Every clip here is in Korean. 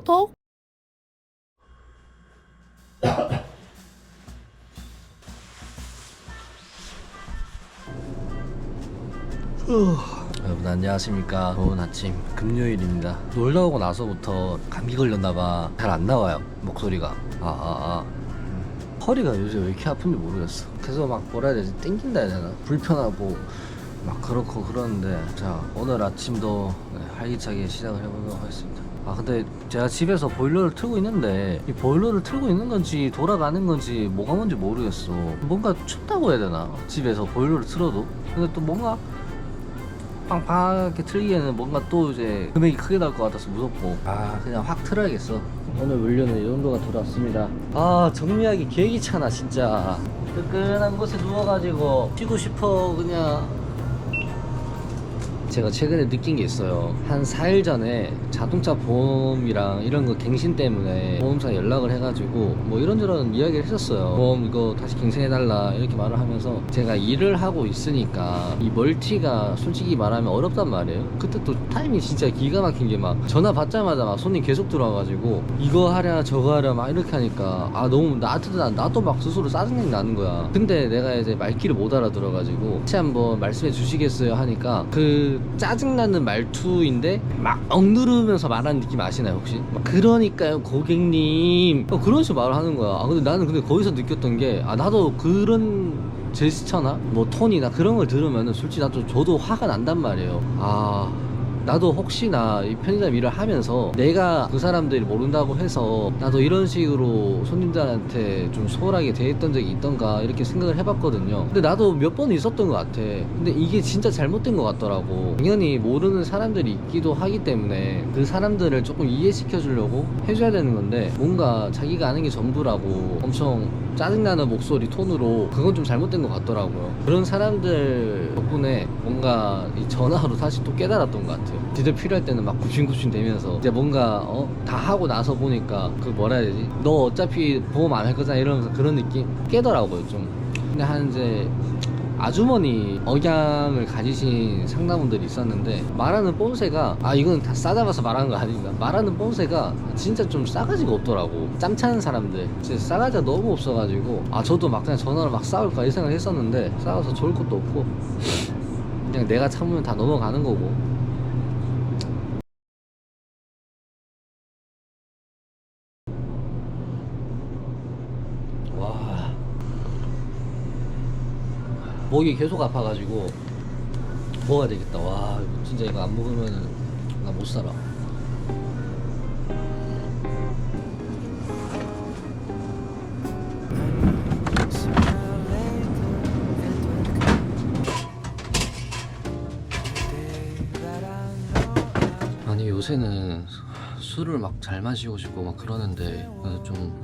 구독 여러분 안녕하십니까. 좋은 아침 금요일입니다. 놀러 오고 나서부터 감기 걸렸나봐 잘 안 나와요 목소리가. 아아 아. 아, 아. 음. 허리가 요새 왜 이렇게 아픈지 모르겠어. 계속 막 뭐라 해야 되지? 땡긴다 해야 되나? 불편하고 막 그렇고 그러는데 자 오늘 아침도 네, 활기차게 시작을 해보도록 하겠습니다 아 근데 제가 집에서 보일러를 틀고 있는데 이 보일러를 틀고 있는 건지 돌아가는 건지 뭐가 뭔지 모르겠어. 뭔가 춥다고 해야 되나? 집에서 보일러를 틀어도? 근데 또 뭔가 빵빵하게 틀기에는 뭔가 또 이제 금액이 크게 나올 것 같아서 무섭고. 아 그냥 확 틀어야겠어. 오늘 물류는 이 정도가 들어왔습니다. 아 정리하기 개 귀찮아 진짜. 뜨끈한 곳에 누워가지고 쉬고 싶어 그냥 제가 최근에 느낀 게 있어요. 한 4일 전에 자동차 보험이랑 이런 거 갱신 때문에 보험사 연락을 해가지고 뭐 이런저런 이야기를 했었어요. 보험 이거 다시 갱신해달라 이렇게 말을 하면서 제가 일을 하고 있으니까 이 멀티가 솔직히 말하면 어렵단 말이에요. 그때 또 타이밍이 진짜 기가 막힌 게 막 전화 받자마자 막 손님 계속 들어와가지고 이거 하랴 저거 하랴 막 이렇게 하니까 아 너무 나한테도 나- 나도 막 스스로 짜증이 나는 거야. 근데 내가 이제 말귀를 못 알아들어가지고 다시 한번 말씀해 주시겠어요 하니까 그 짜증나는 말투인데 막 억누르면서 말하는 느낌 아시나요 혹시? 막 그러니까요 고객님. 어, 그런 식으로 말을 하는 거야. 아 근데 나는 근데 거기서 느꼈던 게 아 나도 그런 제스처나 뭐 톤이나 그런 걸 들으면은 솔직히 나도 저도 화가 난단 말이에요. 아 나도 혹시나 이 편의점 일을 하면서 내가 그 사람들이 모른다고 해서 나도 이런 식으로 손님들한테 좀 소홀하게 대했던 적이 있던가 이렇게 생각을 해봤거든요. 근데 나도 몇 번 있었던 것 같아. 근데 이게 진짜 잘못된 것 같더라고. 당연히 모르는 사람들이 있기도 하기 때문에 그 사람들을 조금 이해시켜 주려고 해줘야 되는 건데 뭔가 자기가 아는 게 전부라고 엄청 짜증나는 목소리 톤으로 그건 좀 잘못된 것 같더라고요. 그런 사람들 덕분에 뭔가 이 전화로 다시 또 깨달았던 것 같아요. 진짜 필요할 때는 막 굽신굽신 되면서 이제 뭔가 어, 다 하고 나서 보니까 그 뭐라 해야 되지? 너 어차피 보험 안 할 거잖아 이러면서 그런 느낌 깨더라고요 좀. 근데 한 이제 아주머니 억양을 가지신 상담원들이 있었는데 말하는 뽐새가 아 이건 다 싸잡아서 말하는 거 아닙니다 말하는 뽐새가 진짜 좀 싸가지가 없더라고. 짬차는 사람들. 진짜 싸가지가 너무 없어가지고 아 저도 막 그냥 전화를 막 싸울까 이 생각을 했었는데 싸워서 좋을 것도 없고 그냥 내가 참으면 다 넘어가는 거고 와 목이 계속 아파가지고 먹어야 되겠다. 와, 진짜 이거 안 먹으면 나 못 살아. 아니 요새는 술을 막 잘 마시고 싶고 막 그러는데 좀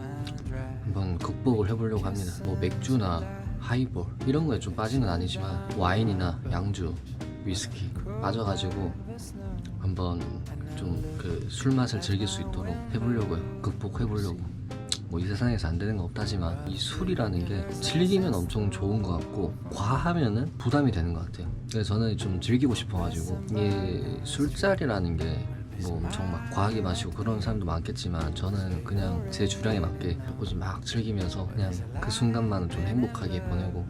한번 극복을 해보려고 합니다. 뭐 맥주나 하이볼 이런 거에 좀 빠진 건 아니지만 와인이나 양주, 위스키 빠져가지고 한번 좀 그 술 맛을 즐길 수 있도록 해보려고요. 극복해보려고. 뭐 이 세상에서 안 되는 건 없다지만 이 술이라는 게 즐기면 엄청 좋은 것 같고 과하면은 부담이 되는 것 같아요. 그래서 저는 좀 즐기고 싶어가지고 이게 술자리라는 게 뭐 엄청 막 과하게 마시고 그런 사람도 많겠지만 저는 그냥 제 주량에 맞게 조금씩 막 즐기면서 그냥 그 순간만은 좀 행복하게 보내고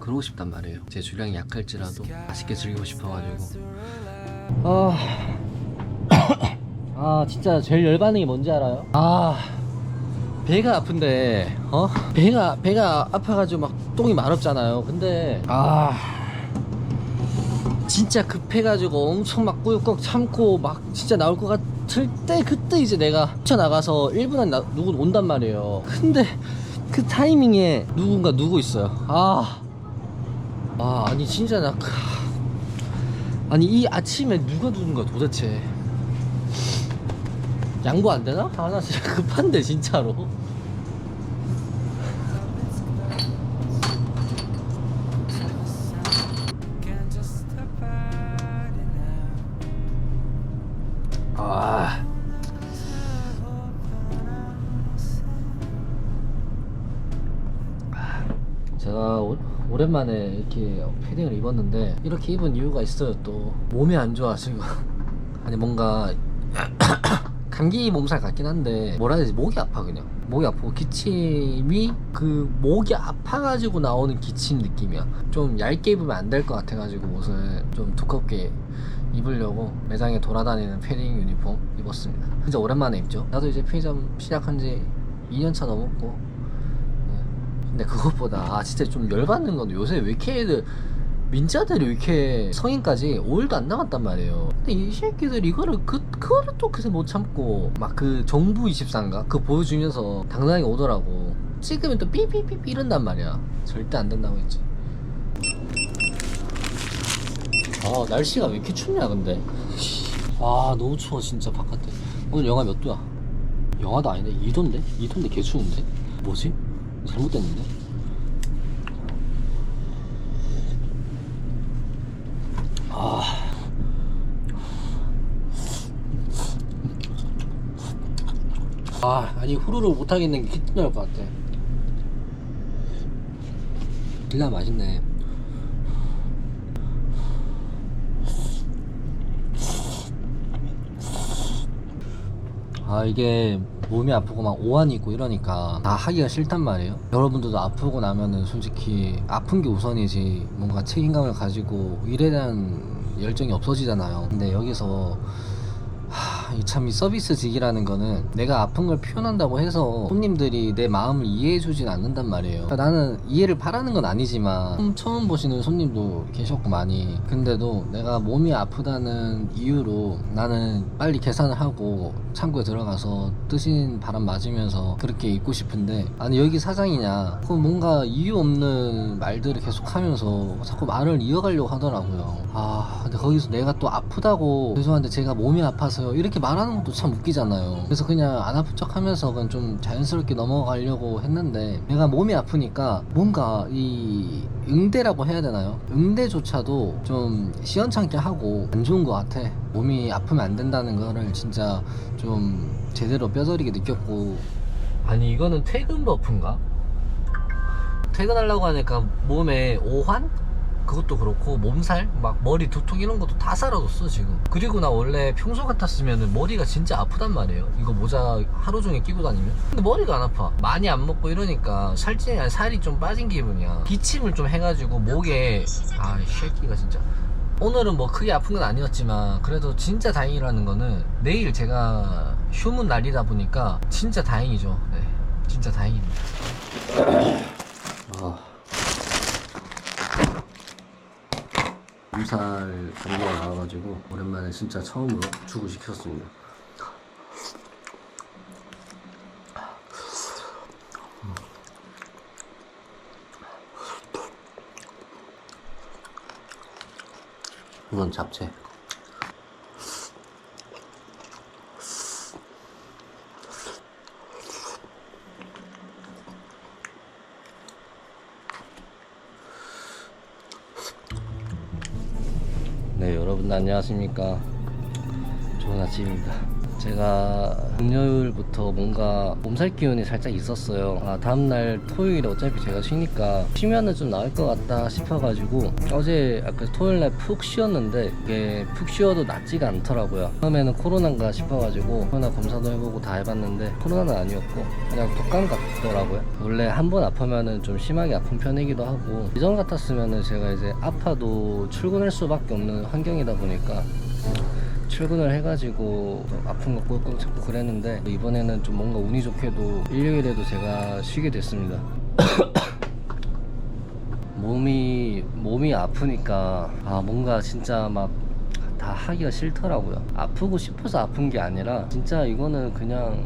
그러고 싶단 말이에요. 제 주량이 약할지라도 맛있게 즐기고 싶어가지고 아, 아 진짜 제일 열받는 게 뭔지 알아요? 아 배가 아픈데 어 배가 배가 아파가지고 막 똥이 마렵잖아요. 근데 아 진짜 급해가지고 엄청 막 꾸역꾸역 참고 막 진짜 나올 것 같을 때 그때 이제 내가 뛰쳐나가서 1분 안에 나- 누구 온단 말이에요. 근데 그 타이밍에 누군가 누구 있어요. 아, 아 아니 진짜 나 크- 아니 이 아침에 누가 누군 거야 도대체 양보 안 되나? 아 나 진짜 급한데 진짜로 아. 제가 오, 오랜만에 이렇게 패딩을 입었는데 이렇게 입은 이유가 있어요 또. 몸이 안 좋아 지금. 아니 뭔가 감기 몸살 같긴 한데 뭐라 해야 되지? 목이 아파 그냥. 목이 아프고 기침이 그 목이 아파가지고 나오는 기침 느낌이야. 좀 얇게 입으면 안 될 것 같아가지고 옷을 좀 두껍게 입으려고 매장에 돌아다니는 패딩 유니폼 입었습니다 진짜 오랜만에 입죠 나도 이제 편의점 시작한 지 2년차 넘었고 네. 근데 그것보다 아 진짜 좀 열받는 건 요새 왜 이렇게 애들 민자들이 왜 이렇게 성인까지 5일도 안 남았단 말이에요. 근데 이 새끼들 이거를 그 그거를 또 그새 못 참고 막 그 정부 24인가 그거 보여주면서 당당하게 오더라고. 찍으면 또 삐삐삐삐 이런단 말이야. 절대 안 된다고 했지. 아 날씨가 왜 이렇게 춥냐 근데. 아 너무 추워 진짜 바깥에. 오늘 영하 몇 도야? 영하도 아닌데 2도인데? 2도인데 개 추운데? 뭐지? 잘못됐는데? 아. 아, 아니 후루루 못하겠는 게 힘들 것 같아. 빌라 맛있네. 아 이게 몸이 아프고 막 오한이 있고 이러니까 다 하기가 싫단 말이에요. 여러분들도 아프고 나면은 솔직히 아픈 게 우선이지 뭔가 책임감을 가지고 일에 대한 열정이 없어지잖아요. 근데 여기서 참 이 서비스직이라는 거는 내가 아픈 걸 표현한다고 해서 손님들이 내 마음을 이해해주진 않는단 말이에요. 그러니까 나는 이해를 바라는 건 아니지만 처음, 처음 보시는 손님도 계셨고 많이. 근데도 내가 몸이 아프다는 이유로 나는 빨리 계산을 하고 창고에 들어가서 뜨신 바람 맞으면서 그렇게 입고 싶은데 아니 여기 사장이냐? 그럼 뭔가 이유 없는 말들을 계속 하면서 자꾸 말을 이어가려고 하더라고요. 아 근데 거기서 내가 또 아프다고 죄송한데 제가 몸이 아파서요. 이렇게 말하는 것도 참 웃기잖아요 그래서 그냥 안 아픈 척 하면서 그냥 좀 자연스럽게 넘어가려고 했는데 내가 몸이 아프니까 뭔가 이 응대라고 해야 되나요? 응대조차도 좀 시원찮게 하고 안 좋은 것 같아 몸이 아프면 안 된다는 거를 진짜 좀 제대로 뼈저리게 느꼈고 아니 이거는 퇴근 버프인가? 퇴근하려고 하니까 몸에 오한? 그것도 그렇고 몸살, 막 머리 두통 이런 것도 다 사라졌어 지금. 그리고 나 원래 평소 같았으면 머리가 진짜 아프단 말이에요. 이거 모자 하루 종일 끼고 다니면. 근데 머리가 안 아파. 많이 안 먹고 이러니까 살찐 아니 살이 좀 빠진 기분이야. 기침을 좀 해가지고 목에 아이 새끼가 진짜. 오늘은 뭐 크게 아픈 건 아니었지만 그래도 진짜 다행이라는 거는 내일 제가 휴문 날이다 보니까 진짜 다행이죠. 네, 진짜 다행입니다. 몸살 감기가 나와가지고 오랜만에 진짜 처음으로 죽을 시켰습니다. 이건 잡채. 여러분 안녕하십니까. 좋은 아침입니다. 제가 금요일부터 뭔가 몸살 기운이 살짝 있었어요. 아, 다음날 토요일에 어차피 제가 쉬니까 쉬면은 좀 나을 것 같다 싶어가지고 어제 아까 토요일날 푹 쉬었는데 이게 푹 쉬어도 낫지가 않더라고요. 처음에는 코로나인가 싶어가지고 코로나 검사도 해보고 다 해봤는데 코로나는 아니었고 그냥 독감 같더라고요. 원래 한 번 아프면은 좀 심하게 아픈 편이기도 하고 이전 같았으면은 제가 이제 아파도 출근할 수밖에 없는 환경이다 보니까 출근을 해가지고 좀 아픈 거 꾹꾹 참고 그랬는데 이번에는 좀 뭔가 운이 좋게도 일요일에도 제가 쉬게 됐습니다. 몸이 몸이 아프니까 아 뭔가 진짜 막 다 하기가 싫더라고요. 아프고 싶어서 아픈 게 아니라 진짜 이거는 그냥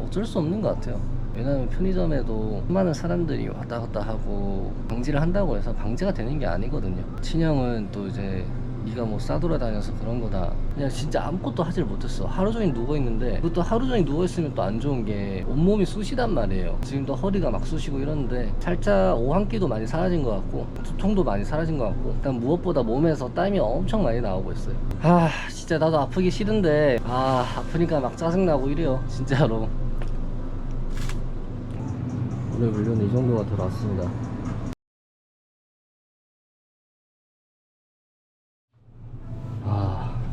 어쩔 수 없는 것 같아요. 왜냐면 편의점에도 수많은 사람들이 왔다 갔다 하고 방지를 한다고 해서 방지가 되는 게 아니거든요. 친형은 또 이제 네가 뭐 싸돌아다녀서 그런 거다. 그냥 진짜 아무것도 하질 못했어. 하루 종일 누워 있는데 그것도 하루 종일 누워 있으면 또 안 좋은 게 온몸이 쑤시단 말이에요. 지금도 허리가 막 쑤시고 이러는데 살짝 오한기도 많이 사라진 것 같고 두통도 많이 사라진 것 같고 일단 무엇보다 몸에서 땀이 엄청 많이 나오고 있어요. 아 진짜 나도 아프기 싫은데 아 아프니까 막 짜증나고 이래요. 진짜로. 오늘 물류는 이 정도가 들어왔습니다.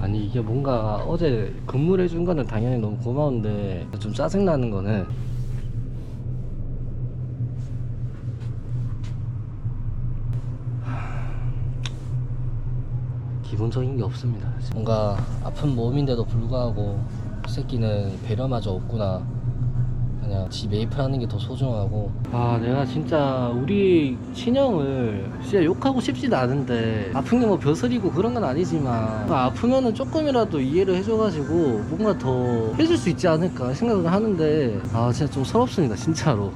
아, 아니 이게 뭔가 어제 근무를 해준 거는 당연히 너무 고마운데 좀 짜증나는 거는 기본적인 게 없습니다. 뭔가 아픈 몸인데도 불구하고 이 새끼는 배려마저 없구나. 그냥 지 메이플 하는 게 더 소중하고. 아 내가 진짜 우리 친형을 진짜 욕하고 싶지도 않은데 아픈 게 뭐 벼슬이고 그런 건 아니지만 아프면은 조금이라도 이해를 해줘가지고 뭔가 더 해줄 수 있지 않을까 생각을 하는데 아 진짜 좀 서럽습니다 진짜로.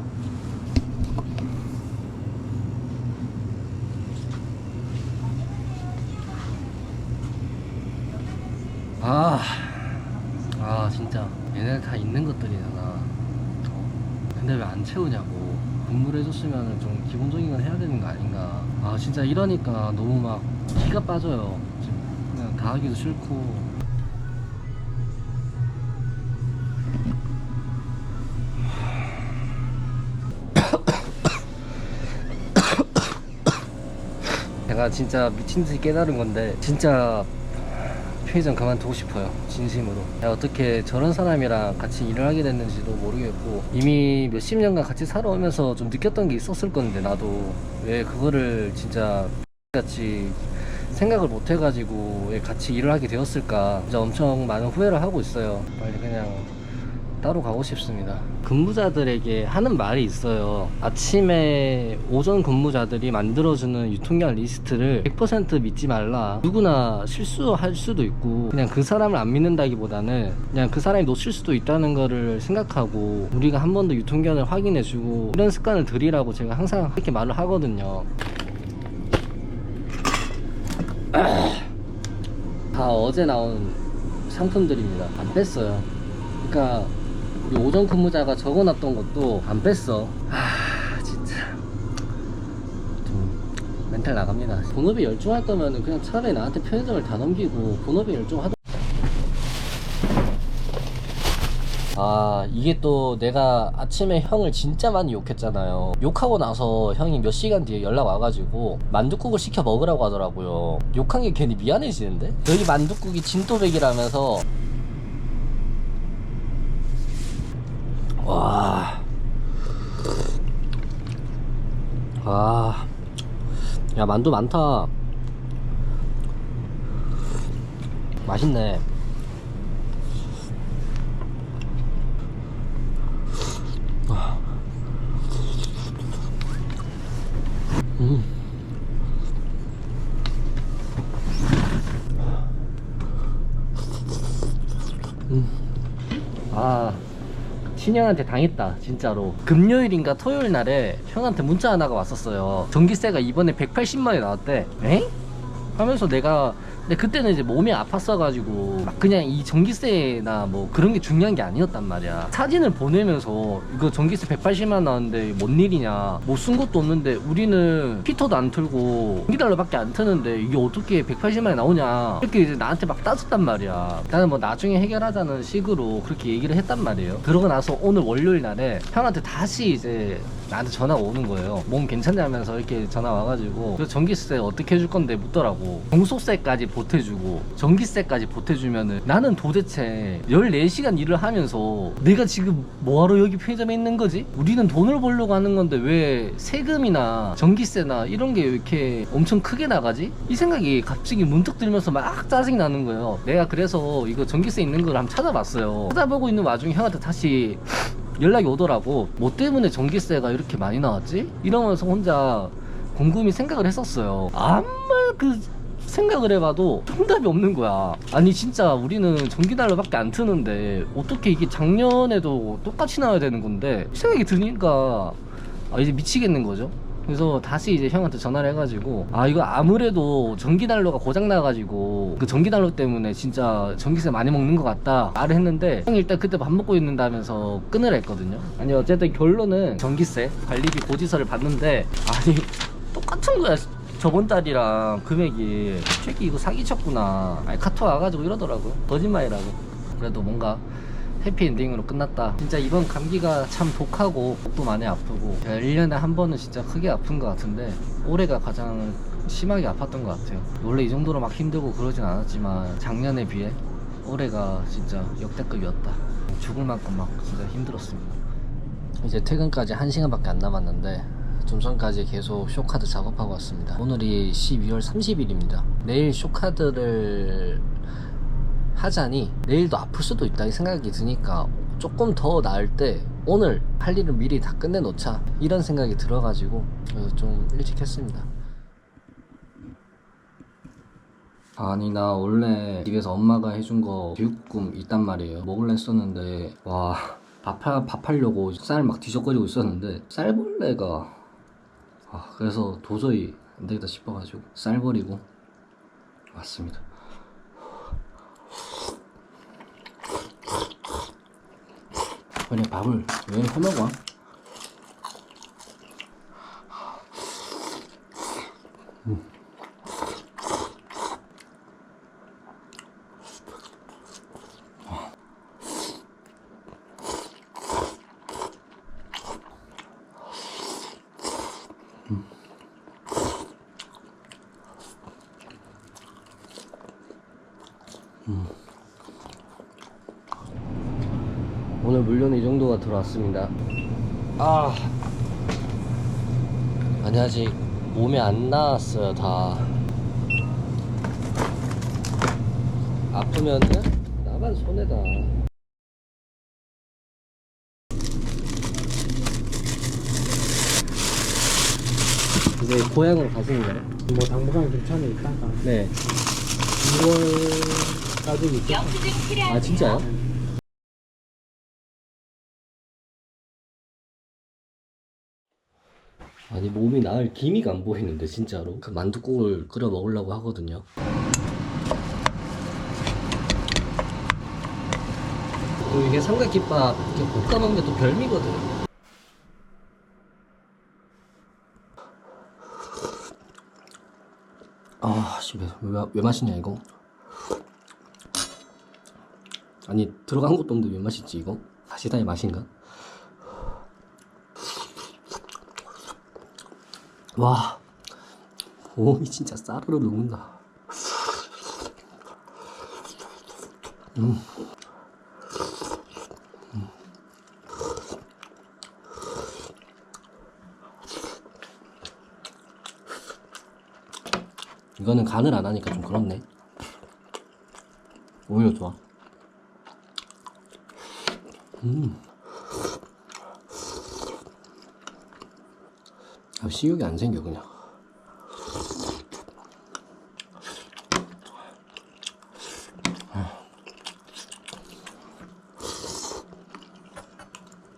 아, 아 진짜. 얘네들 다 있는 것들이잖아. 어? 근데 왜 안 채우냐고. 근무를 해줬으면 좀 기본적인 건 해야 되는 거 아닌가. 아 진짜 이러니까 너무 막 기가 빠져요. 지금 그냥 가기도 싫고. 제가 진짜 미친 듯이 깨달은 건데 진짜 편의점 그만두고 싶어요 진심으로. 내가 어떻게 저런 사람이랑 같이 일을 하게 됐는지도 모르겠고 이미 몇십 년간 같이 살아오면서 좀 느꼈던 게 있었을 건데 나도. 왜 그거를 진짜 같이 생각을 못 해가지고 왜 같이 일을 하게 되었을까. 진짜 엄청 많은 후회를 하고 있어요. 빨리 그냥 따로 가고 싶습니다. 근무자들에게 하는 말이 있어요. 아침에 오전 근무자들이 만들어주는 유통기한 리스트를 100% 믿지 말라. 누구나 실수할 수도 있고 그냥 그 사람을 안 믿는다기보다는 그냥 그 사람이 놓칠 수도 있다는 거를 생각하고 우리가 한 번 더 유통기한을 확인해주고 이런 습관을 들이라고 제가 항상 그렇게 말을 하거든요. 다 어제 나온 상품들입니다. 안 뺐어요. 그러니까 우리 오전 근무자가 적어놨던 것도 안 뺐어. 아 진짜 좀 멘탈 나갑니다. 본업에 열중할 거면은 그냥 차라리 나한테 편의점을 다 넘기고 본업에 열중하던. 아 이게 또 내가 아침에 형을 진짜 많이 욕했잖아요 욕하고 나서 형이 몇 시간 뒤에 연락 와가지고 만둣국을 시켜 먹으라고 하더라고요 욕한 게 괜히 미안해지는데 여기 만둣국이 진또백이라면서 와. 아. 야, 만두 많다. 맛있네. 아. 음. 음. 아. 친형한테 당했다 진짜로. 금요일인가 토요일 날에 형한테 문자 하나가 왔었어요. 전기세가 이번에 180만이 나왔대. 에? 하면서 내가 근데 그때는 이제 몸이 아팠어가지고 막 그냥 이 전기세나 뭐 그런 게 중요한 게 아니었단 말이야. 사진을 보내면서 이거 전기세 180만 나왔는데 뭔 일이냐. 뭐 쓴 것도 없는데 우리는 히터도 안 틀고 전기달러밖에 안 트는데 이게 어떻게 180만이 나오냐. 이렇게 이제 나한테 막 따졌단 말이야. 나는 뭐 나중에 해결하자는 식으로 그렇게 얘기를 했단 말이에요. 그러고 나서 오늘 월요일 날에 형한테 다시 이제 나한테 전화가 오는 거예요. 몸 괜찮냐면서 이렇게 전화 와가지고. 그 전기세 어떻게 해줄 건데 묻더라고. 종소세까지 보태주고 전기세까지 보태주면은 나는 도대체 14시간 일을 하면서 내가 지금 뭐하러 여기 편의점에 있는 거지? 우리는 돈을 벌려고 하는 건데 왜 세금이나 전기세나 이런 게왜 이렇게 엄청 크게 나가지? 이 생각이 갑자기 문득 들면서 막 짜증이 나는 거예요. 내가 그래서 이거 전기세 있는 걸 한번 찾아봤어요. 찾아보고 있는 와중에 형한테 다시 연락이 오더라고 뭐 때문에 전기세가 이렇게 많이 나왔지? 이러면서 혼자 곰곰이 생각을 했었어요 아무 그 생각을 해봐도 정답이 없는 거야. 아니 진짜 우리는 전기달러밖에 안 트는데 어떻게 이게 작년에도 똑같이 나와야 되는 건데 생각이 드니까 아 이제 미치겠는 거죠. 그래서 다시 이제 형한테 전화를 해가지고 아 이거 아무래도 전기난로가 고장 나가지고 그 전기난로 때문에 진짜 전기세 많이 먹는 것 같다 말을 했는데 형이 일단 그때 밥 먹고 있는다면서 끊으라 했거든요. 아니 어쨌든 결론은 전기세 관리비 고지서를 봤는데 아니 똑같은 거야 저번 달이랑 금액이 새끼 이거 사기쳤구나 아니 카톡 와가지고 이러더라고요 거짓말이라고 그래도 뭔가 해피엔딩으로 끝났다 진짜 이번 감기가 참 독하고 목도 많이 아프고 1년에 한 번은 진짜 크게 아픈 것 같은데 올해가 가장 심하게 아팠던 것 같아요. 원래 이 정도로 막 힘들고 그러진 않았지만 작년에 비해 올해가 진짜 역대급이었다. 죽을 만큼 막 진짜 힘들었습니다. 이제 퇴근까지 1시간밖에 안 남았는데 좀 전까지 계속 쇼카드 작업하고 왔습니다. 오늘이 12월 30일입니다. 내일 쇼카드를 하자니 내일도 아플 수도 있다 이 생각이 드니까 조금 더 나을 때 오늘 할 일을 미리 다 끝내놓자 이런 생각이 들어가지고 그래서 좀 일찍 했습니다. 아니 나 원래 집에서 엄마가 해준 거 제육볶음 있단 말이에요 먹을래 했었는데 와 밥하, 밥하려고 쌀 막 뒤적거리고 있었는데 쌀벌레가 아, 그래서 도저히 안 되겠다 싶어가지고 쌀 버리고 왔습니다 그냥 밥을 왜 해먹어? 오 물류는 이 정도가 들어왔습니다. 아, 아니 아직 몸에 안 나왔어요 다. 아프면은 나만 손해다. 이제 고향으로 가시는 거예요? 뭐 당분간 괜찮아 있다가 네. 2월까지 있겠다. 아 진짜요? 아니 몸이 나을 기미가 안 보이는데 진짜로 그 만두국을 끓여 먹으려고 하거든요 그리고 이게 삼각김밥 이렇게 볶아 먹는 게 또 별미거든 아씨 왜, 왜, 왜 맛있냐 이거 아니 들어간 것도 없는데 왜 맛있지 이거? 사시다의 맛인가? 와 몸이 진짜 싸르르 녹는다 음. 음. 이거는 간을 안 하니까 좀 그렇네 오히려 좋아 음. 식욕이 안 생겨 그냥.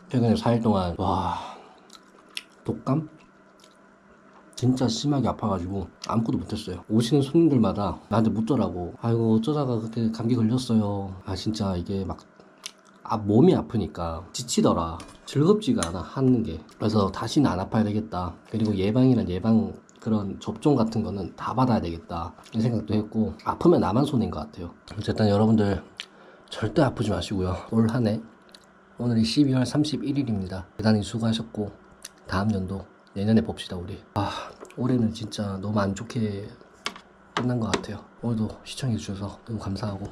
최근에 4일 동안 와 독감? 진짜 심하게 아파가지고 아무것도 못했어요. 오시는 손님들마다 나한테 묻더라고. 아이고 어쩌다가 그렇게 감기 걸렸어요. 아 진짜 이게 막 아, 몸이 아프니까 지치더라. 즐겁지가 않아, 하는 게. 그래서 다시는 안 아파야 되겠다. 그리고 예방이란 예방 그런 접종 같은 거는 다 받아야 되겠다. 이 생각도 했고, 아프면 나만 손해인 것 같아요. 어쨌든 여러분들 절대 아프지 마시고요. 올 한 해, 오늘이 12월 31일입니다. 대단히 수고하셨고, 다음 연도, 내년에 봅시다, 우리. 아, 올해는 진짜 너무 안 좋게 끝난 것 같아요. 오늘도 시청해주셔서 너무 감사하고,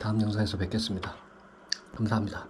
다음 영상에서 뵙겠습니다. 감사합니다.